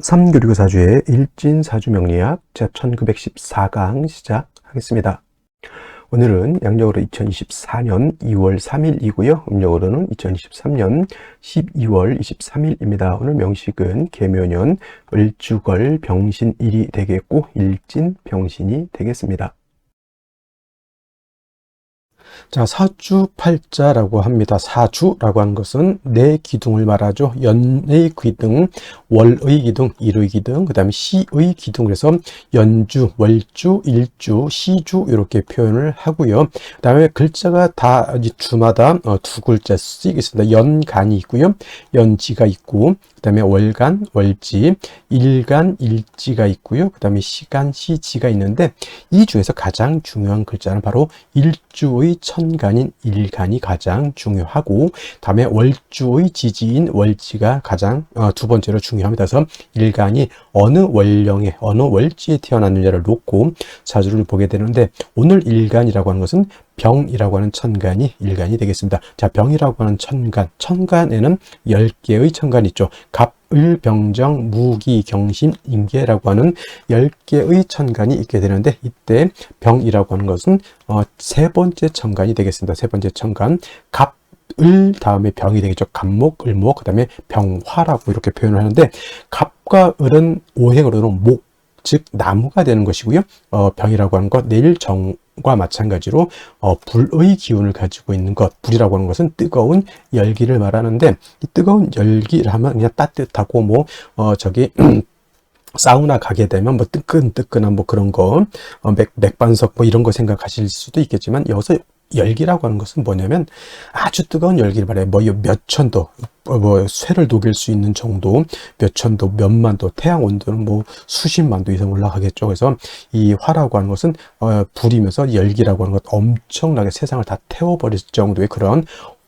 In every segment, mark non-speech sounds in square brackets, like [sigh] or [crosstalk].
3교류사주의 일진사주명리학 제1914강 시작하겠습니다. 오늘은 양력으로 2024년 2월 3일이고요. 음력으로는 2023년 12월 23일입니다. 오늘 명식은 개묘년 을주걸 병신일이 되겠고 일진 병신이 되겠습니다. 자, 사주팔자라고 합니다. 사주라고 하는 것은 내 기둥을 말하죠. 연의 기둥, 월의 기둥, 일의 기둥, 그 다음에 시의 기둥. 그래서 연주, 월주, 일주, 시주 이렇게 표현을 하고요. 그 다음에 글자가 다 주마다 어, 두 글자씩 있습니다. 연간이 있고요. 연지가 있고, 그 다음에 월간, 월지, 일간, 일지가 있고요. 그 다음에 시간, 시지가 있는데 이 중에서 가장 중요한 글자는 바로 일주 의 천간인 일간이 가장 중요하고 다음에 월주의 지지인 월지가 가장 어, 두 번째로 중요합니다. 그래서 일간이 어느 월령에 어느 월지에 태어났느냐를 놓고 사주를 보게 되는데 오늘 일간이라고 하는 것은 병이라고 하는 천간이 일간이 되겠습니다. 자, 병이라고 하는 천간. 천간에는 10개의 천간이 있죠. 갑, 을, 병정, 무기, 경신, 임계라고 하는 10개의 천간이 있게 되는데 이때 병이라고 하는 것은 어, 세 번째 천간이 되겠습니다. 세 번째 천간. 갑, 을 다음에 병이 되겠죠. 갑목, 을목, 그 다음에 병화라고 이렇게 표현을 하는데 갑과 을은 오행으로는 목, 즉 나무가 되는 것이고요. 어, 병이라고 하는 것 내일 정 과 마찬가지로 어, 불의 기운을 가지고 있는 것 불이라고 하는 것은 뜨거운 열기를 말하는데 이 뜨거운 열기를 하면 그냥 따뜻하고 뭐 어, 저기 [clears throat] 사우나 가게 되면 뭐 뜨끈뜨끈한 뭐 그런 거 어, 맥, 맥반석 뭐 이런 거 생각하실 수도 있겠지만 여기서 열기라고 하는 것은 뭐냐면 아주 뜨거운 열기를 말해요. 뭐 몇 천도, 어, 뭐 쇠를 녹일 수 있는 정도, 몇 천 도, 몇만 도, 태양 온도는 뭐 수십만 도 이상 올라가겠죠. 그래서 이 화라고 하는 것은 어, 불이면서 열기라고 하는 것 엄청나게 세상을 다 태워버릴 정도의 그런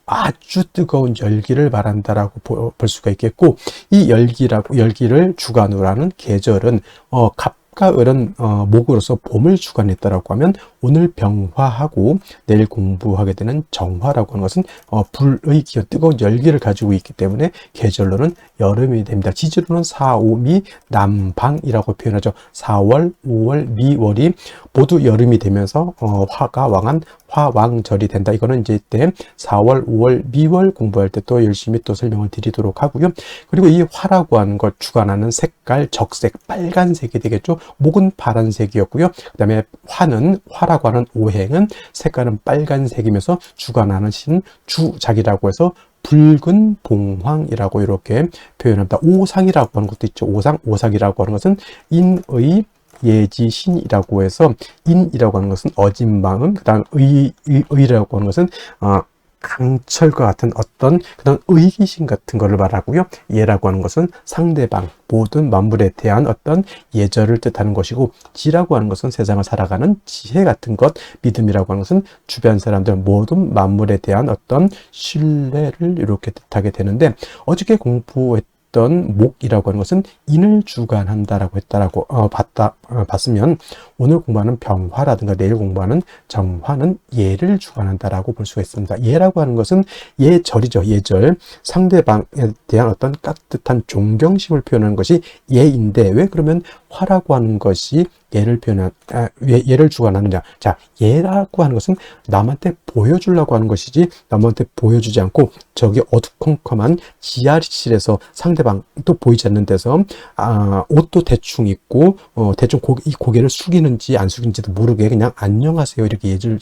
아주 뜨거운 열기를 말한다라고 볼 수가 있겠고 이 열기라고 열기를 주관으로 하는 계절은 어, 갑 합과 을은 어, 목으로서 봄을 주관했다라고 하면 오늘 병화하고 내일 공부하게 되는 정화라고 하는 것은 어, 불의 기어 뜨거운 열기를 가지고 있기 때문에 계절로는 여름이 됩니다. 지지로는 4, 5, 미, 남방이라고 표현하죠. 4월, 5월, 미월이 모두 여름이 되면서 어, 화가 왕한 화왕절이 된다. 이거는 이제 때 4월, 5월, 미월 공부할 때 또 열심히 또 설명을 드리도록 하고요. 그리고 이 화라고 하는 것 주관하는 색깔, 적색, 빨간색이 되겠죠. 목은 파란색이었고요. 그 다음에 화는, 화 라고 하는 오행은 색깔은 빨간색이면서 주관하는 신 주작이라고 해서 붉은 봉황이라고 이렇게 표현합니다. 오상이라고 하는 것도 있죠. 오상, 오상이라고 하는 것은 인의 예지신이라고 해서 인이라고 하는 것은 어진 마음, 그 다음 의, 의, 의라고 하는 것은 어, 강철과 같은 어떤 그런 의기심 같은 것을 말하고요. 예라고 하는 것은 상대방, 모든 만물에 대한 어떤 예절을 뜻하는 것이고 지라고 하는 것은 세상을 살아가는 지혜 같은 것, 믿음이라고 하는 것은 주변 사람들 모든 만물에 대한 어떤 신뢰를 이렇게 뜻하게 되는데 어저께 공부했 했던 목이라고 하는 것은 인을 주관한다라고 했다라고 어, 봤다 어, 봤으면 오늘 공부하는 병화라든가 내일 공부하는 정화는 예를 주관한다라고 볼 수가 있습니다. 예라고 하는 것은 예절이죠. 예절 상대방에 대한 어떤 깍듯한 존경심을 표현하는 것이 예인데 왜 그러면 화라고 하는 것이 예를 표현한 아, 예, 를 주관하느냐. 자 예라고 하는 것은 남한테 보여주려고 하는 것이지 남한테 보여주지 않고 저기 어두컴컴한 지하실에서 상대방 또 보이지 않는 데서 아, 옷도 대충 입고 어, 대충 고, 이 고개를 숙이는지 안 숙이는지도 모르게 그냥 안녕하세요 이렇게 예를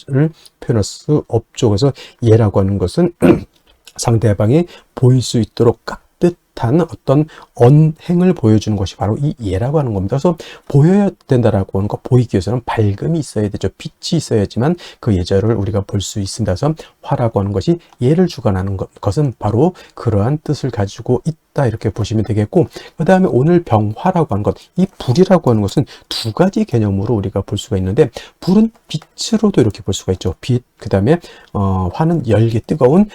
표현할 수 없죠. 그래서 예라고 하는 것은 [clears throat] 상대방이 보일 수 있도록 깍 듯한 어떤 언행을 보여주는 것이 바로 이 예라고 하는 겁니다. 그래서 보여야 된다라고 하는 거 보이기 위해서는 밝음이 있어야 되죠. 빛이 있어야지만 그 예절을 우리가 볼 수 있습니다. 그래서 화라고 하는 것이 예를 주관하는 것, 것은 바로 그러한 뜻을 가지고 있다 이렇게 보시면 되겠고 그 다음에 오늘 병화라고 하는 것, 이 불이라고 하는 것은 두 가지 개념으로 우리가 볼 수가 있는데 불은 빛으로도 이렇게 볼 수가 있죠. 빛, 그 다음에 어, 화는 열기 뜨거운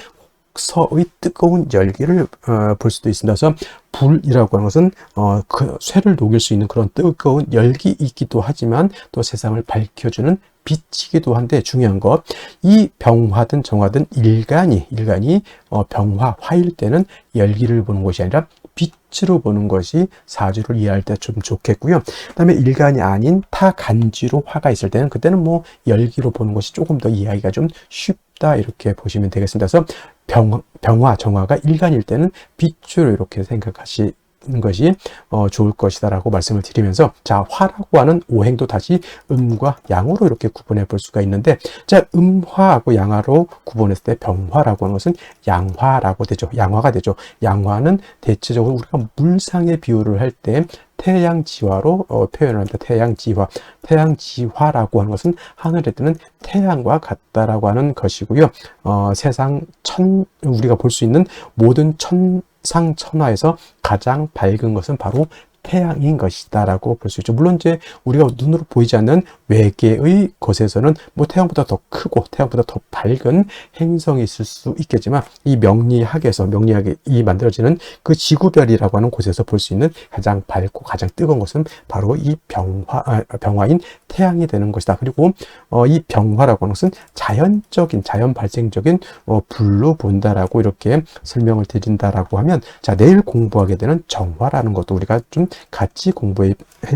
서의 뜨거운 열기를 어, 볼 수도 있습니다. 그래서 불이라고 하는 것은 어, 그 쇠를 녹일 수 있는 그런 뜨거운 열기이기도 하지만 또 세상을 밝혀주는 빛이기도 한데 중요한 것 이 병화든 정화든 일간이 일간이 어, 병화 화일 때는 열기를 보는 것이 아니라 빛으로 보는 것이 사주를 이해할 때 좀 좋겠고요. 그다음에 일간이 아닌 타 간지로 화가 있을 때는 그때는 뭐 열기로 보는 것이 조금 더 이해하기가 좀 쉽 다 이렇게 보시면 되겠습니다. 그래서 병, 병화 정화가 일간일 때는 빛으로 이렇게 생각하시 것이 어, 좋을 것이다라고 말씀을 드리면서 자 화라고 하는 오행도 다시 음과 양으로 이렇게 구분해 볼 수가 있는데 자 음화하고 양화로 구분했을 때 병화라고 하는 것은 양화라고 되죠 양화가 되죠 양화는 대체적으로 우리가 물상의 비유를 할 때 태양지화로 어, 표현을 한다. 태양지화. 태양지화라고 하는 것은 하늘에 뜨는 태양과 같다라고 하는 것이고요. 어, 세상 천 우리가 볼 수 있는 모든 천 상천하에서 가장 밝은 것은 바로 태양인 것이다라고 볼 수 있죠. 물론 이제 우리가 눈으로 보이지 않는 외계의 것에서는 뭐 태양보다 더 크고 태양보다 더 밝은 행성이 있을 수 있겠지만 이 명리학에서 명리학이 만들어지는 그 지구별이라고 하는 곳에서 볼 수 있는 가장 밝고 가장 뜨거운 것은 바로 이 병화 아, 병화인 태양이 되는 것이다. 그리고 어, 이 병화라고 하는 것은 자연적인 자연 발생적인 어, 불로 본다라고 이렇게 설명을 드린다라고 하면 자 내일 공부하게 되는 정화라는 것도 우리가 좀 같이 공부해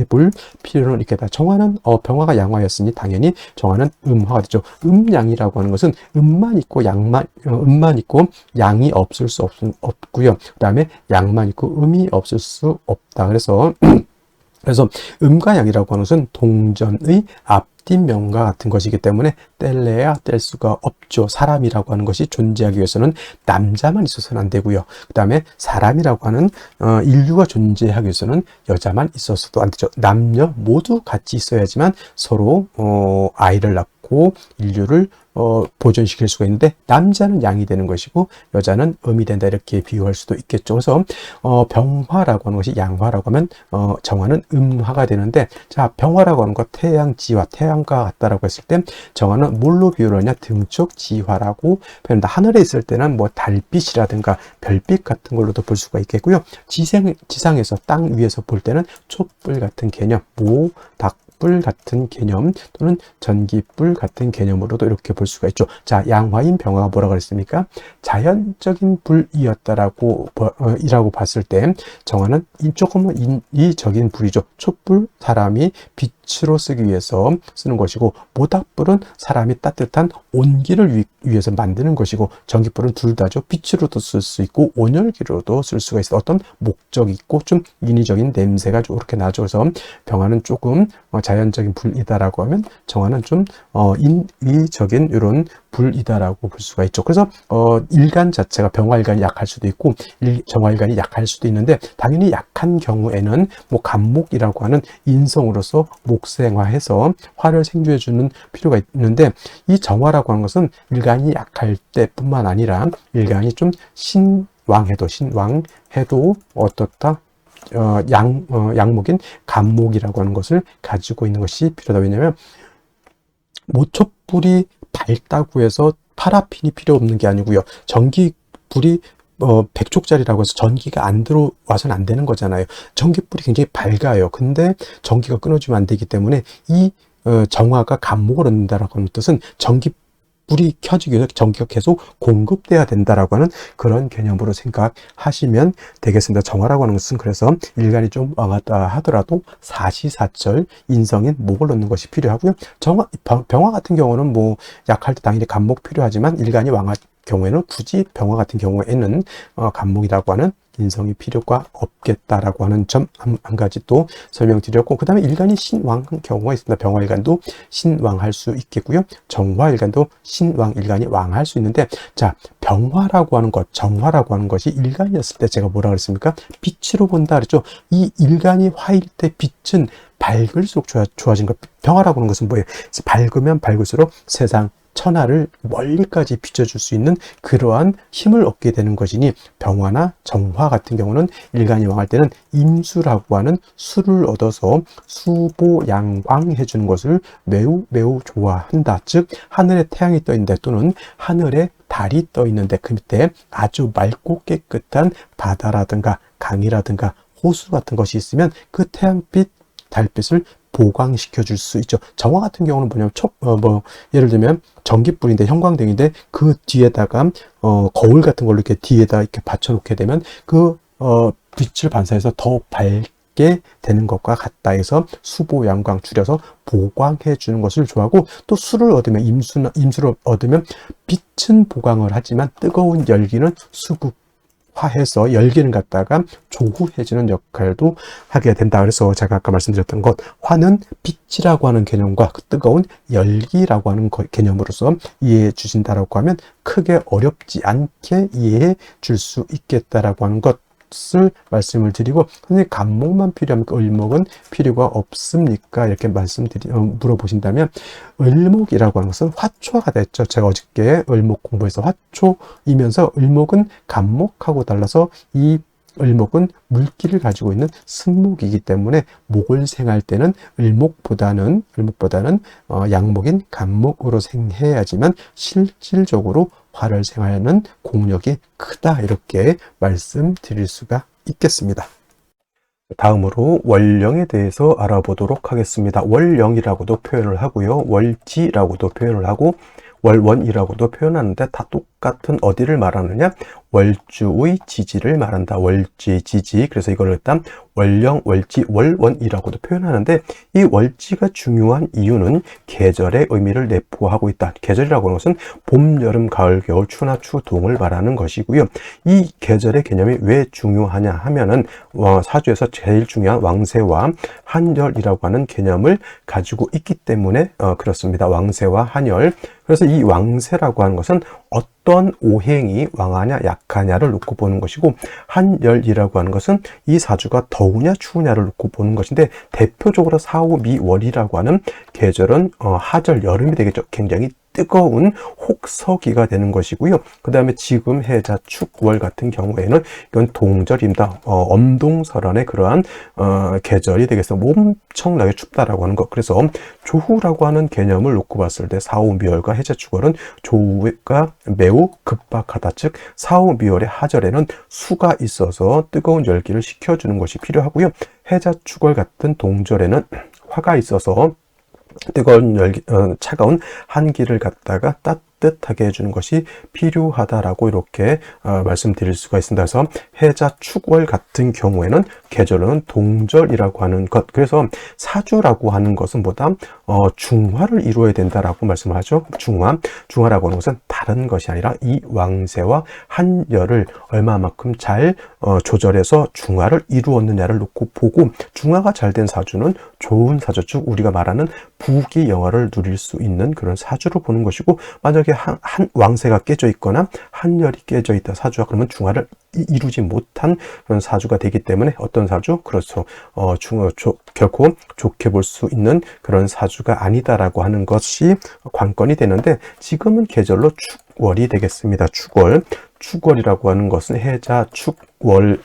볼 필요는 있겠다. 정화는 어, 병화가 양화였으니 당연히 정화는 음화가 되죠. 음양이라고 하는 것은 음만 있고 양만 어, 음만 있고 양이 없을 수 없, 없고요. 그다음에 양만 있고 음이 없을 수 없다. 그래서 [clears throat] 그래서 음과 양이라고 하는 것은 동전의 앞 뒷면과 같은 것이기 때문에 뗄래야 뗄 수가 없죠. 사람이라고 하는 것이 존재하기 위해서는 남자만 있어서는 안 되고요. 그 다음에 사람이라고 하는 어, 인류가 존재하기 위해서는 여자만 있어서도 안 되죠. 남녀 모두 같이 있어야지만 서로 어, 아이를 낳고 인류를 어, 보존시킬 수가 있는데 남자는 양이 되는 것이고 여자는 음이 된다 이렇게 비유할 수도 있겠죠. 그래서 어, 병화라고 하는 것이 양화라고 하면 어, 정화는 음화가 되는데 자 병화라고 하는 것 태양지화 태양과 같다라고 했을 때 정화는 뭘로 비유를 하냐 등쪽 지화라고 표현한다. 하늘에 있을 때는 뭐 달빛이라든가 별빛 같은 걸로도 볼 수가 있겠고요. 지상 지상에서 땅 위에서 볼 때는 촛불 같은 개념, 모, 닭 뿔 같은 개념 또는 전기뿔 같은 개념으로도 이렇게 볼 수가 있죠. 자, 양화인 병화가 뭐라고 그랬습니까? 자연적인 불이었다라고 어, 이라고 봤을 때 정화는 조금은 인위적인 불이죠. 촛불 사람이 빛 으로 쓰기 위해서 쓰는 것이고 모닥불은 사람이 따뜻한 온기를 위, 해서 만드는 것이고 전기불은 둘 다죠. 빛으로도 쓸 수 있고 온열기로도 쓸 수가 있어. 어떤 목적이 있고 좀 인위적인 냄새가 이렇게 나죠. 그래서 병화는 조금 어, 자연적인 불이다라고 하면 정화는 좀 어, 인위적인 이런 불이다라고 볼 수가 있죠. 그래서 어, 일간 자체가 병화일간이 약할 수도 있고 일, 정화일간이 약할 수도 있는데 당연히 약한 경우에는 뭐 간목이라고 하는 인성으로서 목생화해서 화를 생주해 주는 필요가 있는데 이 정화라고 하는 것은 일간이 약할 때뿐만 아니라 일간이 좀 신왕해도 신왕해도 어떻다 어, 양, 어, 양목인 간목이라고 하는 것을 가지고 있는 것이 필요하다. 왜냐하면 모촛불이 밝다고 해서 파라핀이 필요 없는 게 아니고요. 전기 불이 어, 100족짜리라고 해서 전기가 안 들어와서는 안 되는 거잖아요. 전기불이 굉장히 밝아요. 근데 전기가 끊어지면 안 되기 때문에 이 어, 정화가 감목을 얻는다라고 하는 뜻은 전기 불이 켜지기 위해서 전기가 계속 공급돼야 된다라고 하는 그런 개념으로 생각하시면 되겠습니다. 정화라고 하는 것은 그래서 일간이 좀 왕하다 하더라도 사시사철 인성인 목을 넣는 것이 필요하고요. 정화, 병화 같은 경우는 뭐 약할 때 당연히 간목 필요하지만 일간이 왕할 경우에는 굳이 병화 같은 경우에는 어, 간목이라고 하는 인성이 필요가 없겠다라고 하는 점 한 가지 또 설명드렸고 그 다음에 일간이 신왕한 경우가 있습니다. 병화일간도 신왕할 수 있겠고요. 정화일간도 신왕일간이 왕할 수 있는데 자 병화라고 하는 것 정화라고 하는 것이 일간이었을 때 제가 뭐라 그랬습니까? 빛으로 본다 그랬죠. 이 일간이 화일 때 빛은 밝을수록 좋아, 좋아진 것. 병화라고 하는 것은 뭐예요? 밝으면 밝을수록 세상 천하를 멀리까지 비춰줄 수 있는 그러한 힘을 얻게 되는 것이니 병화나 정화 같은 경우는 일간이 왕할 때는 임수라고 하는 수를 얻어서 수보양광 해 주는 것을 매우 매우 좋아한다. 즉 하늘에 태양이 떠 있는데 또는 하늘에 달이 떠 있는데 그 밑에 아주 맑고 깨끗한 바다라든가 강이라든가 호수 같은 것이 있으면 그 태양빛 달빛을 보강시켜 줄 수 있죠. 정화 같은 경우는 뭐냐면 첫, 어, 뭐, 예를 들면 전기불인데 형광등인데 그 뒤에다가 어, 거울 같은 걸로 이렇게 뒤에다 이렇게 받쳐 놓게 되면 그 어, 빛을 반사해서 더 밝게 되는 것과 같다 해서 수보 양광 줄여서 보광해 주는 것을 좋아하고 또 술을 얻으면 임수 임수를 얻으면 빛은 보광을 하지만 뜨거운 열기는 수국 화해서 열기를 갖다가 조후해주는 역할도 하게 된다. 그래서 제가 아까 말씀드렸던 것, 화는 빛이라고 하는 개념과 그 뜨거운 열기라고 하는 개념으로서 이해해 주신다라고 하면 크게 어렵지 않게 이해해 줄 수 있겠다라고 하는 것 것을 말씀을 드리고 선생님 간목만 필요하면 을목은 필요가 없습니까? 이렇게 말씀드리 어, 물어보신다면 을목이라고 하는 것은 화초가 됐죠. 제가 어저께 을목 공부해서 화초이면서 을목은 간목하고 달라서 이 을목은 물기를 가지고 있는 승목이기 때문에 목을 생할 때는 을목보다는 을목보다는 어, 양목인 간목으로 생해야지만 실질적으로 화를 생하는 공력이 크다 이렇게 말씀드릴 수가 있겠습니다. 다음으로 월령에 대해서 알아보도록 하겠습니다. 월령이라고도 표현을 하고요. 월지라고도 표현을 하고 월원이라고도 표현하는데 다 똑 같은 어디를 말하느냐? 월주의 지지를 말한다. 월지 지지. 그래서 이걸 일단 월령, 월지, 월원이라고도 표현하는데 이 월지가 중요한 이유는 계절의 의미를 내포하고 있다. 계절이라고 하는 것은 봄, 여름, 가을, 겨울, 추나 추 동을 말하는 것이고요. 이 계절의 개념이 왜 중요하냐 하면은 어, 사주에서 제일 중요한 왕세와 한열이라고 하는 개념을 가지고 있기 때문에 어, 그렇습니다. 왕세와 한열. 그래서 이 왕세라고 하는 것은 어떤 오행이 왕하냐 약하냐를 놓고 보는 것이고 한열이라고 하는 것은 이 사주가 더우냐 추우냐를 놓고 보는 것인데 대표적으로 사오미월이라고 하는 계절은 어, 하절 여름이 되겠죠. 굉장히 뜨거운 혹서기가 되는 것이고요. 그 다음에 지금 해자 축월 같은 경우에는 이건 동절입니다. 어, 엄동설한의 그러한 어, 계절이 되겠어. 엄청나게 춥다라고 하는 것. 그래서 조후라고 하는 개념을 놓고 봤을 때 사오미월과 해자 축월은 조후가 매우 급박하다. 즉 사오미월의 하절에는 수가 있어서 뜨거운 열기를 식혀주는 것이 필요하고요. 해자 축월 같은 동절에는 화가 있어서 뜨거운 열기, 어, 차가운 한기를 갖다가 따뜻하게 해주는 것이 필요하다라고 이렇게 어, 말씀드릴 수가 있습니다. 그래서 해자 축월 같은 경우에는 계절은 동절이라고 하는 것. 그래서 사주라고 하는 것은 보다 어, 중화를 이루어야 된다라고 말씀을 하죠. 중화, 중화라고 하는 것은 다른 것이 아니라 이 왕세와 한열을 얼마만큼 잘 어, 조절해서 중화를 이루었느냐를 놓고 보고 중화가 잘 된 사주는 좋은 사주, 즉 우리가 말하는 부귀 영화를 누릴 수 있는 그런 사주로 보는 것이고 만약에 한, 한 왕세가 깨져 있거나 한열이 깨져 있다. 사주가 그러면 중화를 이루지 못한 그런 사주가 되기 때문에 어떤 사주? 그렇죠 어, 중, 어, 조, 결코 좋게 볼 수 있는 그런 사주가 아니다라고 하는 것이 관건이 되는데 지금은 계절로 축월이 되겠습니다. 축월. 축월이라고 하는 것은 해자 축월을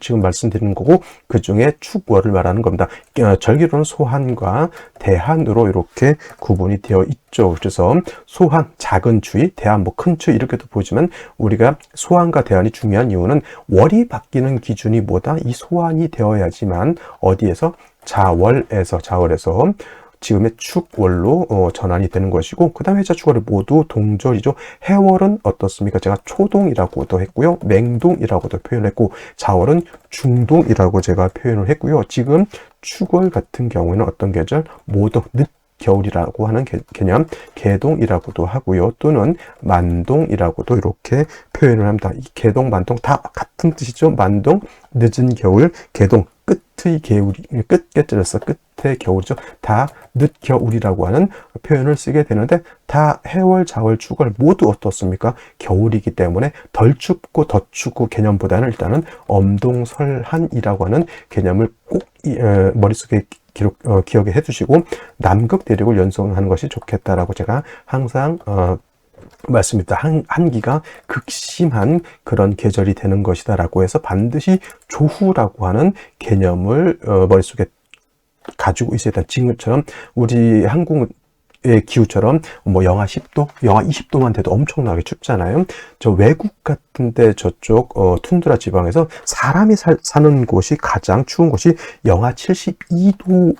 지금 말씀드리는 거고 그 중에 축월을 말하는 겁니다. 어, 절기로는 소한과 대한으로 이렇게 구분이 되어 있죠. 그래서 소한 작은 추위, 대한 뭐 큰 추위 이렇게도 보지만 우리가 소한과 대한이 중요한 이유는 월이 바뀌는 기준이 뭐다? 이 소한이 되어야지만 어디에서 자월에서 자월에서 지금의 축월로 어, 전환이 되는 것이고 그 다음에 해자 축월이 모두 동절이죠. 해월은 어떻습니까? 제가 초동이라고도 했고요. 맹동이라고도 표현했고 자월은 중동이라고 제가 표현을 했고요. 지금 축월 같은 경우에는 어떤 계절? 모두 늦 겨울이라고 하는 개념 개동이라고도 하고요. 또는 만동이라고도 이렇게 표현을 합니다. 이 개동, 만동 다 같은 뜻이죠. 만동, 늦은 겨울, 개동, 끝의 겨울이 끝게 찔렀어. 끝의 겨울이죠. 다 늦겨울이라고 하는 표현을 쓰게 되는데 다 해월, 자월, 축월 모두 어떻습니까? 겨울이기 때문에 덜 춥고 더 춥고 개념보다는 일단은 엄동설한이라고 하는 개념을 꼭 에, 머릿속에 기록, 어, 기억에 해주시고 남극 대륙을 연성하는 것이 좋겠다라고 제가 항상 어, 말씀입니다. 한, 한기가 극심한 그런 계절이 되는 것이다라고 해서 반드시 조후라고 하는 개념을 어, 머릿속에 가지고 있어야 된다. 지금처럼 우리 한국 의 기후처럼 뭐 영하 10도, 영하 20도만 돼도 엄청나게 춥잖아요. 저 외국 같은데 저쪽 어, 툰드라 지방에서 사람이 살, 사는 곳이 가장 추운 곳이 영하 72도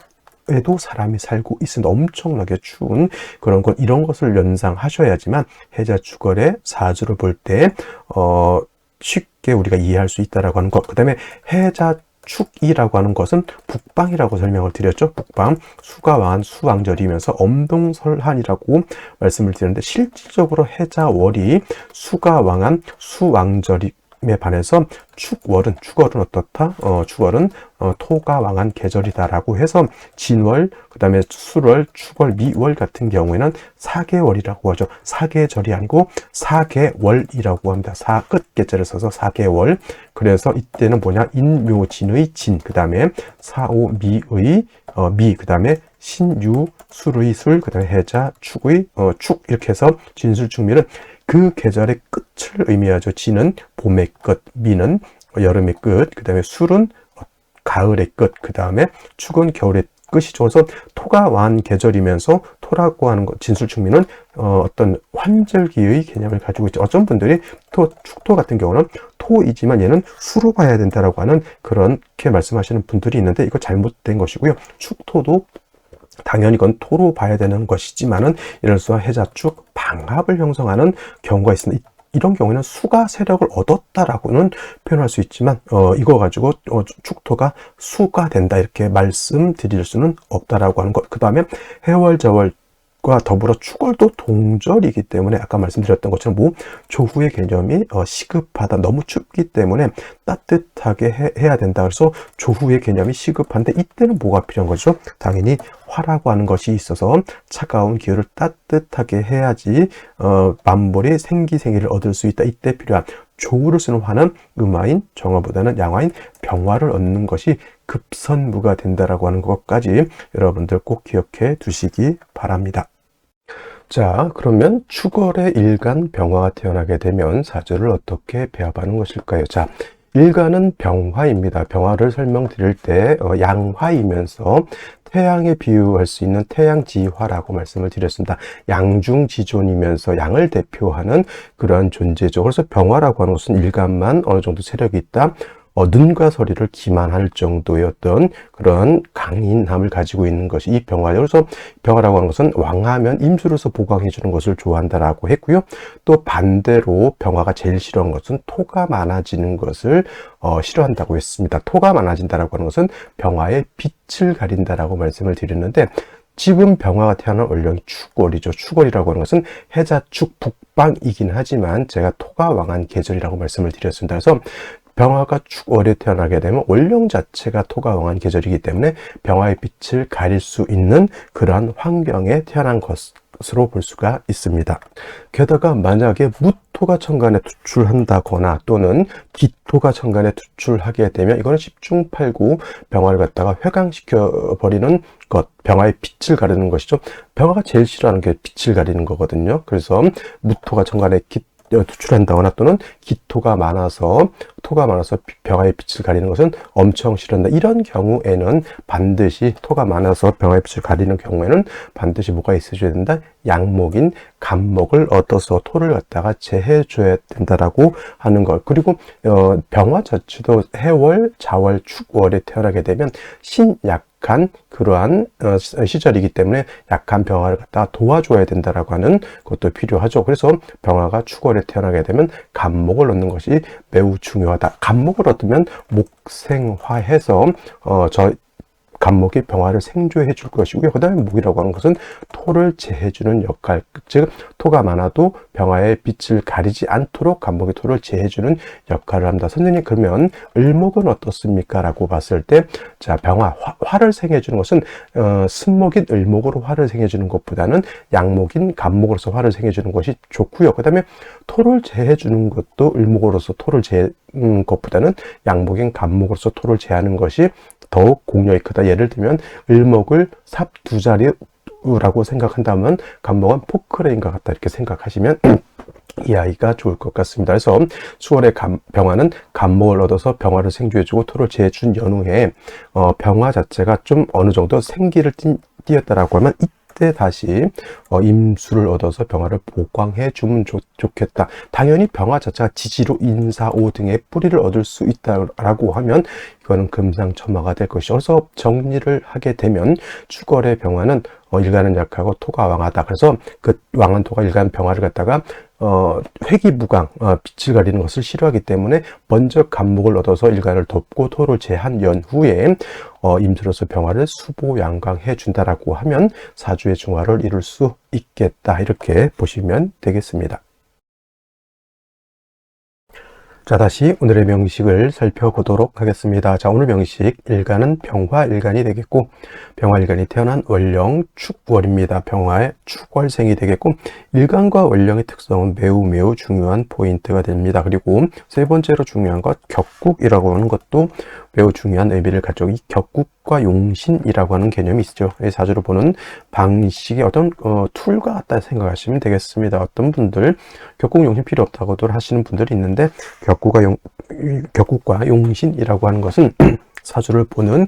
에도 사람이 살고 있으니 엄청나게 추운 그런 것 이런 것을 연상하셔야지만 해자 축월의 사주를 볼때 어, 쉽게 우리가 이해할 수 있다라고 하는 것. 그다음에 해자 축이라고 하는 것은 북방이라고 설명을 드렸죠. 북방 수가왕한 수왕절이면서 엄동설한이라고 말씀을 드렸는데 실질적으로 해자월이 수가왕한 수왕절이 에 반해서 축월은 축월은 어떻다? 어, 축월은 어, 토가 왕한 계절이다라고 해서 진월, 그다음에 수월, 축월, 미월 같은 경우에는 사계월이라고 하죠. 사계절이 아니고 사계월이라고 합니다. 사 끝 계절을 써서 사계월. 그래서 이때는 뭐냐? 인묘진의 진, 그다음에 사오미의 어, 미, 그다음에 신유, 술의 술, 그 다음에 해자, 축의 어, 축 이렇게 해서 진술축미는 그 계절의 끝을 의미하죠. 지는 봄의 끝, 미는 여름의 끝, 그 다음에 술은 가을의 끝, 그 다음에 축은 겨울의 끝이죠. 그래서 토가 완 계절이면서 토라고 하는 것, 진술축미는 어, 어떤 환절기의 개념을 가지고 있죠. 어떤 분들이 토, 축토 같은 경우는 토이지만 얘는 수로 봐야 된다라고 하는 그렇게 말씀하시는 분들이 있는데 이거 잘못된 것이고요. 축토도 당연히 이건 토로 봐야 되는 것이지만은 들어서 해자축 방합을 형성하는 경우가 있습니다. 이런 경우에는 수가 세력을 얻었다라고는 표현할 수 있지만 어, 이거 가지고 어, 축토가 수가 된다 이렇게 말씀드릴 수는 없다라고 하는 것. 그 다음에 해월자월 과 더불어 축월도 동절이기 때문에 아까 말씀드렸던 것처럼 뭐 조후의 개념이 어, 시급하다 너무 춥기 때문에 따뜻하게 해, 야 된다. 그래서 조후의 개념이 시급한데 이때는 뭐가 필요한 거죠? 당연히 화라고 하는 것이 있어서 차가운 기후를 따뜻하게 해야지 어, 만벌이 생기생기를 얻을 수 있다. 이때 필요한 조우를 쓰는 화는 음화인 정화보다는 양화인 병화를 얻는 것이 급선무가 된다라고 하는 것까지 여러분들 꼭 기억해 두시기 바랍니다. 자, 그러면 축월의 일간 병화가 태어나게 되면 사주를 어떻게 배합하는 것일까요? 자, 일간은 병화입니다. 병화를 설명드릴 때 어, 양화이면서 태양에 비유할 수 있는 태양지화라고 말씀을 드렸습니다. 양중지존이면서 양을 대표하는 그러한 존재죠. 그래서 병화라고 하는 것은 일간만 어느 정도 세력이 있다. 어, 눈과 소리를 기만할 어떤 그런 강인함을 가지고 있는 것이 이 병화죠. 그래서 병화라고 하는 것은 왕하면 임수로서 보강해 주는 것을 좋아한다라고 했고요. 또 반대로 병화가 제일 싫어하는 것은 토가 많아지는 것을 어, 싫어한다고 했습니다. 토가 많아진다라고 하는 것은 병화의 빛을 가린다라고 말씀을 드렸는데 지금 병화가 태어난 월령이 축월이죠. 축월이라고 하는 것은 해자축 북방이긴 하지만 제가 토가 왕한 계절이라고 말씀을 드렸습니다. 그래서 병화가 축월에 태어나게 되면 월령 자체가 토가 왕한 계절이기 때문에 병화의 빛을 가릴 수 있는 그러한 환경에 태어난 것으로 볼 수가 있습니다. 게다가 만약에 무토가 천간에 투출한다거나 또는 기토가 천간에 투출하게 되면 이거는 10중 8구 병화를 갖다가 회강시켜 버리는 것, 병화의 빛을 가리는 것이죠. 병화가 제일 싫어하는 게 빛을 가리는 거거든요. 그래서 무토가 천간에 기 투출한다거나 또는 기토가 많아서 토가 많아서 병화의 빛을 가리는 것은 엄청 싫어한다. 이런 경우에는 반드시 토가 많아서 병화의 빛을 가리는 경우에는 반드시 뭐가 있어줘야 된다? 양목인 간목을 얻어서 토를 갖다가 제해줘야 된다라고 하는 것. 그리고 어, 병화 자체도 해월, 자월, 축월에 태어나게 되면 신약 약한 그러한 어, 시절이기 때문에 약한 병화를 갖다가 도와줘야 된다라고 하는 것도 필요하죠. 그래서 병화가 축월에 태어나게 되면 간목을 얻는 것이 매우 중요하다. 간목을 얻으면 목생화해서 어, 저 간목이 병화를 생조해 줄 것이고요. 그 다음에 목이라고 하는 것은 토를 제해주는 역할, 즉 토가 많아도 병화의 빛을 가리지 않도록 간목이 토를 제해주는 역할을 합니다. 선생님 그러면 을목은 어떻습니까? 라고 봤을 때, 자 병화, 화, 를 생해주는 것은 어, 쓴목인 을목으로 화를 생해주는 것보다는 양목인 간목으로서 화를 생해주는 것이 좋고요. 그 다음에 토를 제해주는 것도 을목으로서 토를 제는 것보다는 양목인 간목으로서 토를 제하는 것이 더욱 공력이 크다. 예를 들면 을목을 삽 두 자리라고 생각한다면 간목은 포크레인과 같다 이렇게 생각하시면 [clears throat] 이 아이가 좋을 것 같습니다. 그래서 수월의 감, 병화는 간목을 얻어서 병화를 생주해주고 토를 재준 연후에 어, 병화 자체가 좀 어느 정도 생기를 띄었다라고 하면 때 다시 어, 임수를 얻어서 병화를 보강해 주면 좋, 겠다 당연히 병화 자체가 지지로 인사오 등의 뿌리를 얻을 수 있다라고 하면 이거는 금상첨화가 될 것이죠. 그래서 정리를 하게 되면 축월의 병화는 어, 일간은 약하고 토가 왕하다. 그래서 그 왕한 토가 일간 병화를 갖다가 어, 회기무강, 어, 빛을 가리는 것을 싫어하기 때문에 먼저 감목을 얻어서 일간을 돕고 토를 제한 연후에 어, 임수로서 병화를 수보양강해 준다라고 하면 사주의 중화를 이룰 수 있겠다. 이렇게 보시면 되겠습니다. 자, 다시 오늘의 명식을 살펴보도록 하겠습니다. 자, 오늘 명식 일간은 병화일간이 되겠고 병화일간이 태어난 월령 축월입니다. 병화의 축월생이 되겠고 일간과 월령의 특성은 매우 매우 중요한 포인트가 됩니다. 그리고 세 번째로 중요한 것 격국이라고 하는 것도 매우 중요한 의미를 가지고 이 격국과 용신이라고 하는 개념이 있죠. 이 사주를 보는 방식이 어떤 어, 툴과 같다 생각하시면 되겠습니다. 어떤 분들 격국 용신 필요 없다고들 하시는 분들이 있는데 격국과 용 격국과 용신이라고 하는 것은 [clears throat] 사주를 보는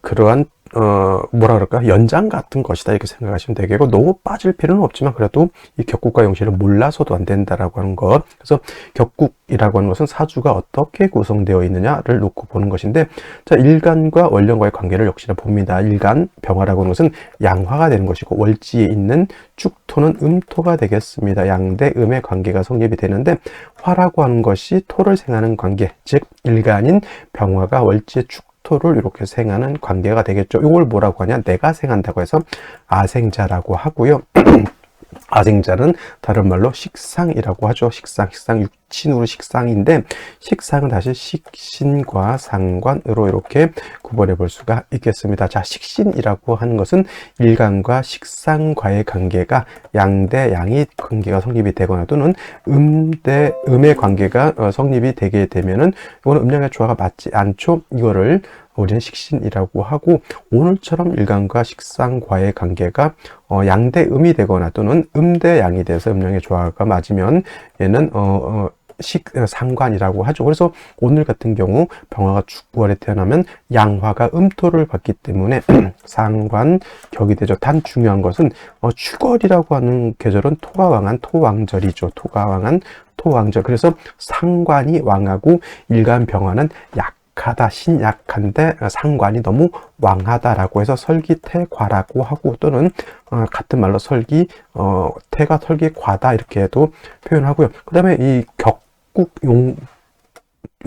그러한 어, 뭐라 그럴까, 연장 같은 것이다, 이렇게 생각하시면 되겠고, 너무 빠질 필요는 없지만, 그래도 이 격국과 용신을 몰라서도 안 된다라고 하는 것. 그래서 격국이라고 하는 것은 사주가 어떻게 구성되어 있느냐를 놓고 보는 것인데, 자, 일간과 원령과의 관계를 역시나 봅니다. 일간, 병화라고 하는 것은 양화가 되는 것이고, 월지에 있는 축토는 음토가 되겠습니다. 양대 음의 관계가 성립이 되는데, 화라고 하는 것이 토를 생하는 관계, 즉, 일간인 병화가 월지의 축 토를 이렇게 생하는 관계가 되겠죠. 이걸 뭐라고 하냐? 내가 생한다고 해서 아생자라고 하고요. [clears throat] 아생자는 다른 말로 식상이라고 하죠. 식상, 식상, 육친으로 식상인데 식상은 다시 식신과 상관으로 이렇게 구분해 볼 수가 있겠습니다. 자, 식신이라고 하는 것은 일간과 식상과의 관계가 양대 양이 관계가 성립이 되거나 또는 음대 음의 관계가 어, 성립이 되게 되면은 이거는 음양의 조화가 맞지 않죠. 이거를 우리는 식신이라고 하고 오늘처럼 일간과 식상과의 관계가 어, 양대 음이 되거나 또는 음대 양이 돼서 음양의 조화가 맞으면 얘는 어, 어, 식 어, 상관이라고 하죠. 그래서 오늘 같은 경우 병화가 축구월에 태어나면 양화가 음토를 받기 때문에 [clears throat] 상관 격이 되죠. 단 중요한 것은 어, 축월이라고 하는 계절은 토가 왕한 토왕절이죠. 토가 왕한 토왕절. 그래서 상관이 왕하고 일간 병화는 약 약하다, 신약한데 상관이 너무 왕하다라고 해서 설기태과라고 하고 또는 어, 같은 말로 설기 어, 태가 설기과다 이렇게 해도 표현하고요. 그 다음에 이 격국용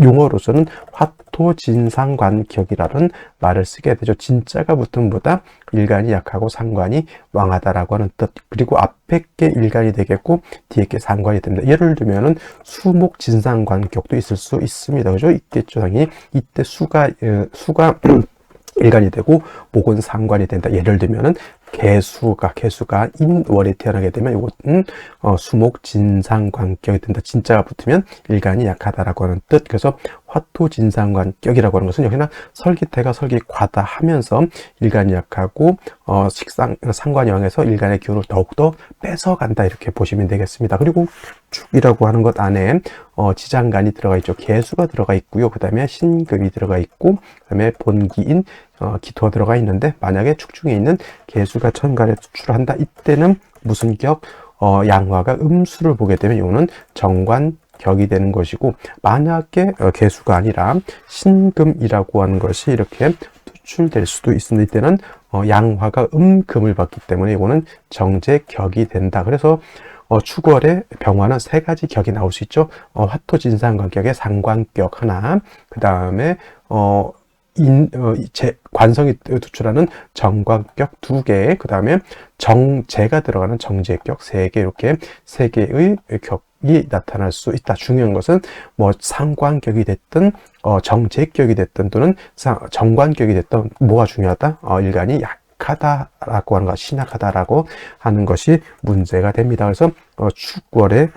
용어로서는 화토진상관격이라는 말을 쓰게 되죠. 진짜가 붙은 보다 일간이 약하고 상관이 왕하다라고 하는 뜻. 그리고 앞에 게 일간이 되겠고 뒤에 게 상관이 됩니다. 예를 들면은 수목 진상관격도 있을 수 있습니다. 그죠? 있겠죠. 당연히 이때 수가 어, 수가 [clears throat] 일간이 되고 목은 상관이 된다. 예를 들면은 개수가 개수가 인월에 태어나게 되면 이것은 어, 수목 진상 관격이 된다. 진짜가 붙으면 일간이 약하다라고 하는 뜻. 그래서 화토 진상 관격이라고 하는 것은 여기나 설기태가 설기과다 하면서 일간이 약하고 어, 식상 상관이 왕해서 일간의 기운을 더욱더 뺏어간다 이렇게 보시면 되겠습니다. 그리고 축이라고 하는 것 안에 어, 지장간이 들어가 있죠. 개수가 들어가 있고요. 그 다음에 신금이 들어가 있고 그 다음에 본기인 어, 기토가 들어가 있는데 만약에 축 중에 있는 개수가 천간에 투출한다 이때는 무슨 격 어, 양화가 음수를 보게 되면 이거는 정관 격이 되는 것이고 만약에 어, 개수가 아니라 신금이라고 하는 것이 이렇게 투출될 수도 있습니다. 이때는 어, 양화가 음금을 받기 때문에 이거는 정제격이 된다. 그래서 어, 축월의 병화는 세 가지 격이 나올 수 있죠. 어, 화토 진상관격의 상관격 하나, 그 다음에 어, 인, 어, 제, 관성이 도출하는 정관격 두 개, 그 다음에 정제가 들어가는 정제격 세 개, 이렇게 세 개의 격이 나타날 수 있다. 중요한 것은 뭐 상관격이 됐든, 어, 정제격이 됐든, 또는 상, 정관격이 됐든, 뭐가 중요하다? 어, 일간이 약, 약하다라고 하는 것, 신약하다라고 하는 것이 문제가 됩니다. 그래서 어, 축월의 어,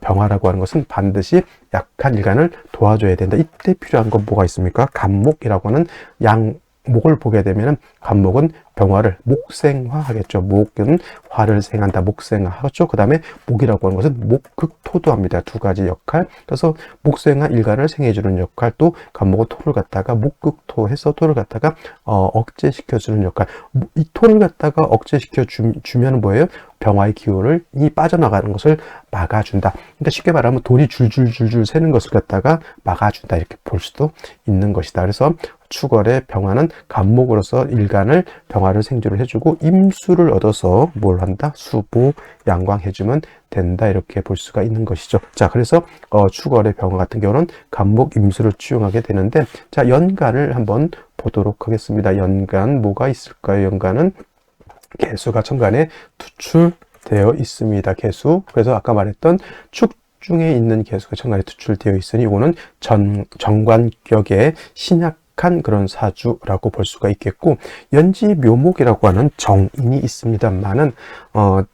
병화라고 하는 것은 반드시 약한 일간을 도와줘야 된다. 이때 필요한 건 뭐가 있습니까? 간목이라고 하는 양 목을 보게 되면 간목은 병화를 목생화하겠죠. 목은 화를 생한다. 목생화하죠. 그 다음에 목이라고 하는 것은 목극토도합니다. 두 가지 역할. 그래서 목생화 일간을 생해주는 역할 또 간목은 토를 갖다가 목극토 해서 토를 갖다가 어, 억제시켜주는 역할. 이 토를 갖다가 억제시켜 주, 주면 뭐예요? 병화의 기운을 이 빠져나가는 것을 막아준다. 그러니까 쉽게 말하면 돈이 줄줄줄줄 새는 것을 갖다가 막아준다 이렇게 볼 수도 있는 것이다. 그래서 추월의 병화는 간목으로서 일간을 병화 를 생주를 해주고 임수를 얻어서 뭘 한다? 수보 양광해주면 된다 이렇게 볼 수가 있는 것이죠. 자 그래서 어, 추월의 병화 같은 경우는 간목 임수를 추용하게 되는데 자 연간을 한번 보도록 하겠습니다. 연간 뭐가 있을까요? 연간은 개수가 천간에 투출되어 있습니다. 개수. 그래서 아까 말했던 축 중에 있는 개수가 천간에 투출되어 있으니 이거는 전, 정관격의 신약 한 그런 사주라고 볼 수가 있겠고 연지 묘목이라고 하는 정인이 있습니다만은 어,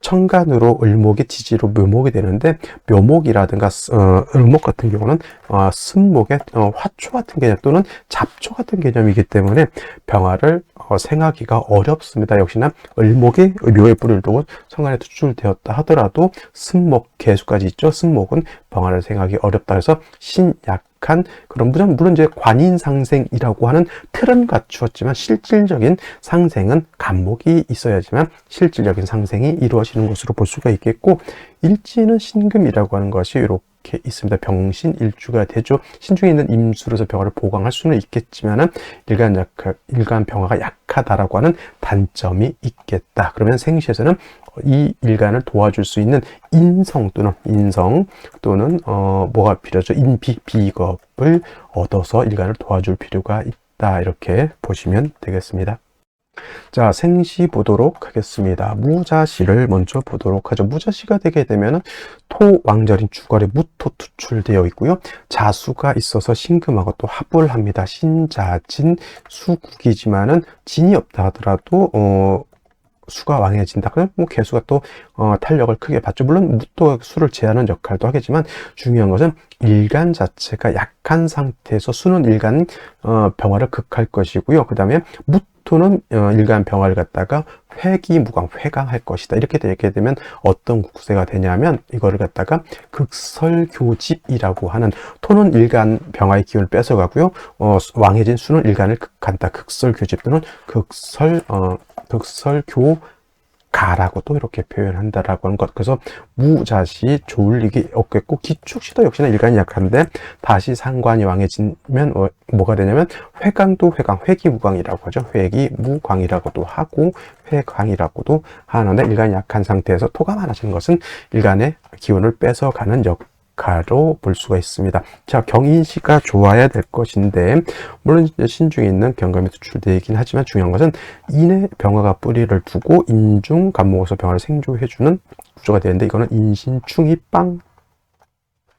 천간으로 을목이 지지로 묘목이 되는데 묘목이라든가 어, 을목 같은 경우는 어, 승목의 어, 화초 같은 개념 또는 잡초 같은 개념이기 때문에 병화를 어, 생하기가 어렵습니다. 역시나 을목이 묘의 뿌리를 두고 천간에 투출되었다 하더라도 승목 개수까지 있죠. 승목은 병화를 생하기 어렵다 해서 신약 한 그런 물론 물론 이제 관인 상생이라고 하는 틀은 갖추었지만 실질적인 상생은 간목이 있어야지만 실질적인 상생이 이루어지는 것으로 볼 수가 있겠고 일지는 신금이라고 하는 것이 이렇게 있습니다. 병신 일주가 되죠. 신중에 있는 임수로서 병화를 보강할 수는 있겠지만은 일간 약하, 일간 병화가 약하다라고 하는 단점이 있겠다. 그러면 생시에서는 이 일간을 도와줄 수 있는 인성 또는 인성 또는 어 뭐가 필요하죠? 인비 비겁을 얻어서 일간을 도와줄 필요가 있다. 이렇게 보시면 되겠습니다. 자, 생시 보도록 하겠습니다. 무자시를 먼저 보도록 하죠. 무자시가 되게 되면 토 왕절인 주걸에 무토 투출되어 있고요. 자수가 있어서 신금하고 또 합을 합니다. 신자진 수국이지만은 진이 없다 하더라도 어 수가 왕해진다. 그럼 뭐 개수가 또 어, 탄력을 크게 받죠. 물론 또 수를 제하는 역할도 하겠지만 중요한 것은 일간 자체가 약한 상태에서 수는 일간 어, 병화를 극할 것이고요. 그 다음에 무토 는 어, 일간 병화를 갖다가 회기무광, 회강할 것이다. 이렇게 되게 되면 어떤 국세가 되냐면 이거를 갖다가 극설교집이라고 하는 토는 일간 병화의 기운을 뺏어가고요. 어, 왕해진 수는 일간을 극한다. 극설교집 또는 극설 어, 극설교 가라고도 이렇게 표현한다라고 하는 것. 그래서 무자시 일이 없겠고 기축시도 역시나 일간이 약한데 다시 상관이 왕해지면 어, 뭐가 되냐면 회광도 회광, 회기무광이라고 하죠. 회기무광이라고도 하고 회광이라고도 하는데 일간이 약한 상태에서 토가 많아지는 것은 일간의 기운을 뺏어가는 역 가로 볼 수가 있습니다. 자, 경인시가 좋아야 될 것인데, 물론 신중에 있는 경감이 투출되어 있긴 하지만 중요한 것은 인의 병화가 뿌리를 두고 인중 간목에서 병화를 생조해주는 구조가 되는데, 이거는 인신충이 빵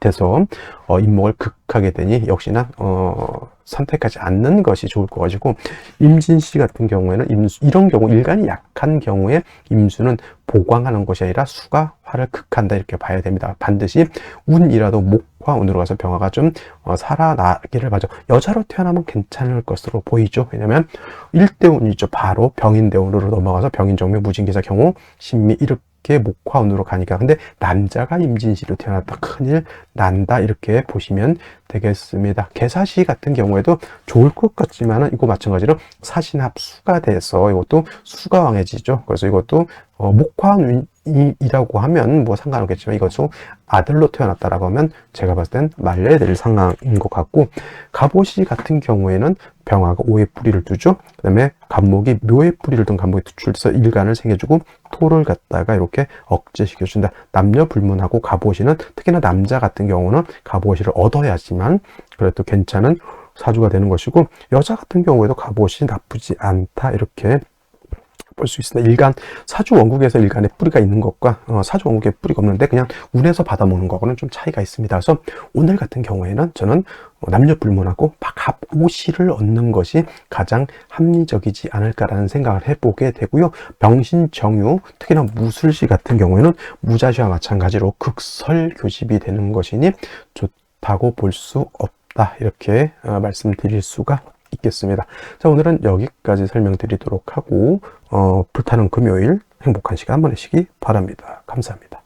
돼서 어, 인목을 극하게 되니 역시나 어, 선택하지 않는 것이 좋을 거 가지고 임진 씨 같은 경우에는 임수, 이런 경우 일간이 약한 경우에 임수는 보강하는 것이 아니라 수가 화를 극한다 이렇게 봐야 됩니다. 반드시 운이라도 목화 운으로 가서 병화가 좀 어, 살아나기를 바죠. 여자로 태어나면 괜찮을 것으로 보이죠. 왜냐하면 일대운이죠. 바로 병인대운으로 넘어가서 병인정묘 무진기사 경우 신미 이렇게 이렇게 목화운으로 가니까 근데 남자가 임진시로 태어났다 큰일 난다 이렇게 보시면 되겠습니다. 개사시 같은 경우에도 좋을 것 같지만 은 이거 마찬가지로 사신합 수가 돼서 이것도 수가 왕해지죠. 그래서 이것도 어, 목화운 이라고 하면 뭐 상관없겠지만 이것도 아들로 태어났다라고 하면 제가 봤을 땐 말려야 될 상황인 것 같고 갑옷이 같은 경우에는 병화가 오의 뿌리를 두죠. 그 다음에 간목이 묘의 뿌리를 둔 간목이 투출해서 일간을 생겨주고 토를 갖다가 이렇게 억제시켜준다. 남녀 불문하고 갑옷이는 특히나 남자 같은 경우는 갑옷이를 얻어야지만 그래도 괜찮은 사주가 되는 것이고 여자 같은 경우에도 갑옷이 나쁘지 않다 이렇게 볼 수 있습니다. 일간 사주 원국에서 일간에 뿌리가 있는 것과 어, 사주 원국에 뿌리가 없는데 그냥 운에서 받아먹는 거하고는 좀 차이가 있습니다. 그래서 오늘 같은 경우에는 저는 어, 남녀 불문하고 박합 오시를 얻는 것이 가장 합리적이지 않을까라는 생각을 해보게 되고요. 병신정유 특히나 무술시 같은 경우에는 무자시와 마찬가지로 극설교집이 되는 것이니 좋다고 볼 수 없다 이렇게 어, 말씀드릴 수가 있겠습니다. 자, 오늘은 여기까지 설명드리도록 하고, 어, 불타는 금요일 행복한 시간 보내시기 바랍니다. 감사합니다.